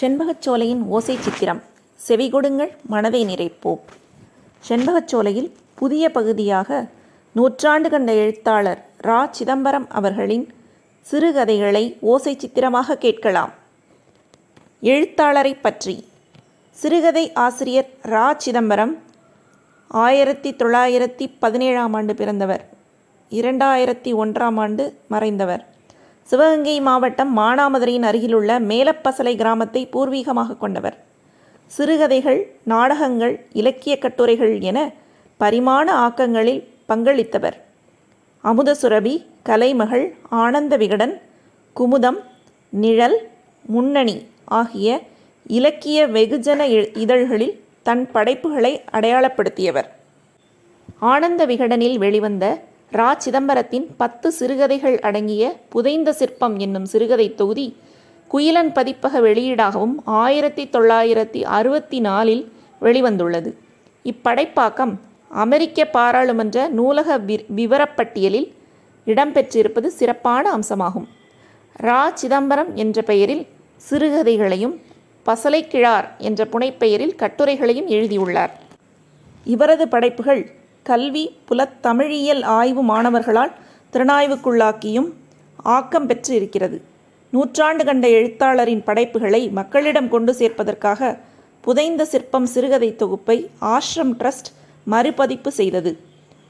செண்பகச்சோலையின் ஓசை சித்திரம். செவிகொடுங்கள் மனதை நிறைப்போம். செண்பகச்சோலையில் புதிய பகுதியாக நூற்றாண்டு கண்ட எழுத்தாளர் ரா. சிதம்பரம் அவர்களின் சிறுகதைகளை ஓசை சித்திரமாக கேட்கலாம். எழுத்தாளரை பற்றி. சிறுகதை ஆசிரியர் ரா. சிதம்பரம் ஆயிரத்தி தொள்ளாயிரத்தி பதினேழாம் ஆண்டு பிறந்தவர். இரண்டாயிரத்தி ஒன்றாம் ஆண்டு மறைந்தவர். சிவகங்கை மாவட்டம் மானாமதுரையின் அருகிலுள்ள மேலப்பசலை கிராமத்தை பூர்வீகமாக கொண்டவர். சிறுகதைகள் நாடகங்கள் இலக்கிய கட்டுரைகள் என பரிமாண ஆக்கங்களில் பங்களித்தவர். அமுதசுரபி கலைமகள் ஆனந்த விகடன் குமுதம் நிழல் முன்னணி ஆகிய இலக்கிய வெகுஜன இ- இதழ்களில் தன் படைப்புகளை அடையாளப்படுத்தியவர். ஆனந்த விகடனில் வெளிவந்த ரா சிதம்பரத்தின் பத்து சிறுகதைகள் அடங்கிய புதைந்த சிற்பம் என்னும் சிறுகதை தொகுதி குயிலன் பதிப்பக வெளியீடாகவும் ஆயிரத்தி தொள்ளாயிரத்தி அறுபத்தி நாலில் வெளிவந்துள்ளது. இப்படைப்பாக்கம் அமெரிக்க பாராளுமன்ற நூலக வி- விவரப்பட்டியலில் இடம்பெற்றிருப்பது சிறப்பான அம்சமாகும். ரா சிதம்பரம் என்ற பெயரில் சிறுகதைகளையும் பசலைக்கிழார் என்ற புனைப்பெயரில் கட்டுரைகளையும் எழுதியுள்ளார். இவரது படைப்புகள் கல்வி புலத்தமிழியல் ஆய்வு மாணவர்களால் திறனாய்வுக்குள்ளாக்கியும் ஆக்கம் பெற்று இருக்கிறது நூற்றாண்டு கண்ட எழுத்தாளரின் படைப்புகளை மக்களிடம் கொண்டு சேர்ப்பதற்காக புதைந்த சிற்பம் சிறுகதை தொகுப்பை ஆஷ்ரம் ட்ரஸ்ட் மறுபதிப்பு செய்தது.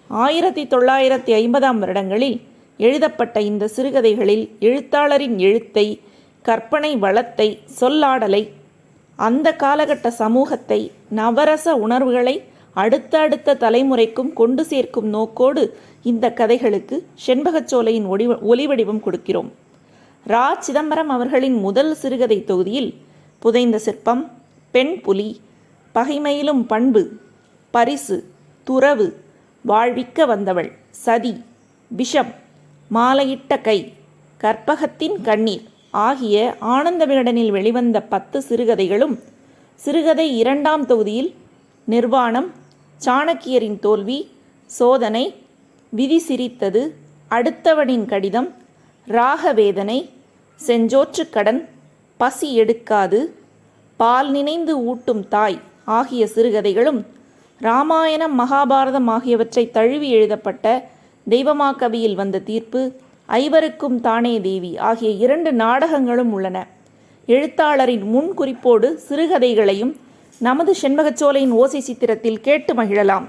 ஆயிரத்தி தொள்ளாயிரத்தி ஐம்பதாம் வருடங்களில் எழுதப்பட்ட இந்த சிறுகதைகளில் எழுத்தாளரின் எழுத்தை கற்பனை வளத்தை சொல்லாடலை அந்த காலகட்ட சமூகத்தை நவரச உணர்வுகளை அடுத்தடுத்த தலைமுறைக்கும் கொண்டு சேர்க்கும் நோக்கோடு இந்த கதைகளுக்கு செண்பகச்சோலையின் ஒளி ஒலிவடிவம் கொடுக்கிறோம். ரா. சிதம்பரம் அவர்களின் முதல் சிறுகதை தொகுதியில் புதைந்த சிற்பம் பெண் புலி பகைமையிலும் பண்பு பரிசு துறவு வாழ்விக்க வந்தவள் சதி விஷம் மாலையிட்ட கை கற்பகத்தின் கண்ணீர் ஆகிய ஆனந்த விகடனில் வெளிவந்த பத்து சிறுகதைகளும் சிறுகதை இரண்டாம் தொகுதியில் நிர்வாணம் சாணக்கியரின் தோல்வி சோதனை விதி சிரித்தது அடுத்தவனின் கடிதம் ராகவேதனை செஞ்சோற்றுக்கடன் பசி எடுக்காது பால் நினைந்து ஊட்டும் தாய் ஆகிய சிறுகதைகளும் ராமாயணம் மகாபாரதம் ஆகியவற்றை தழுவி எழுதப்பட்ட தெய்வமாக்கவியில் வந்த தீர்ப்பு ஐவருக்கும் தானே தேவி ஆகிய இரண்டு நாடகங்களும் உள்ளன. எழுத்தாளரின் முன் குறிப்போடு சிறுகதைகளையும் நமது செண்பகச்சோலையின் ஓசை சித்திரத்தில் கேட்டு மகிழலாம்.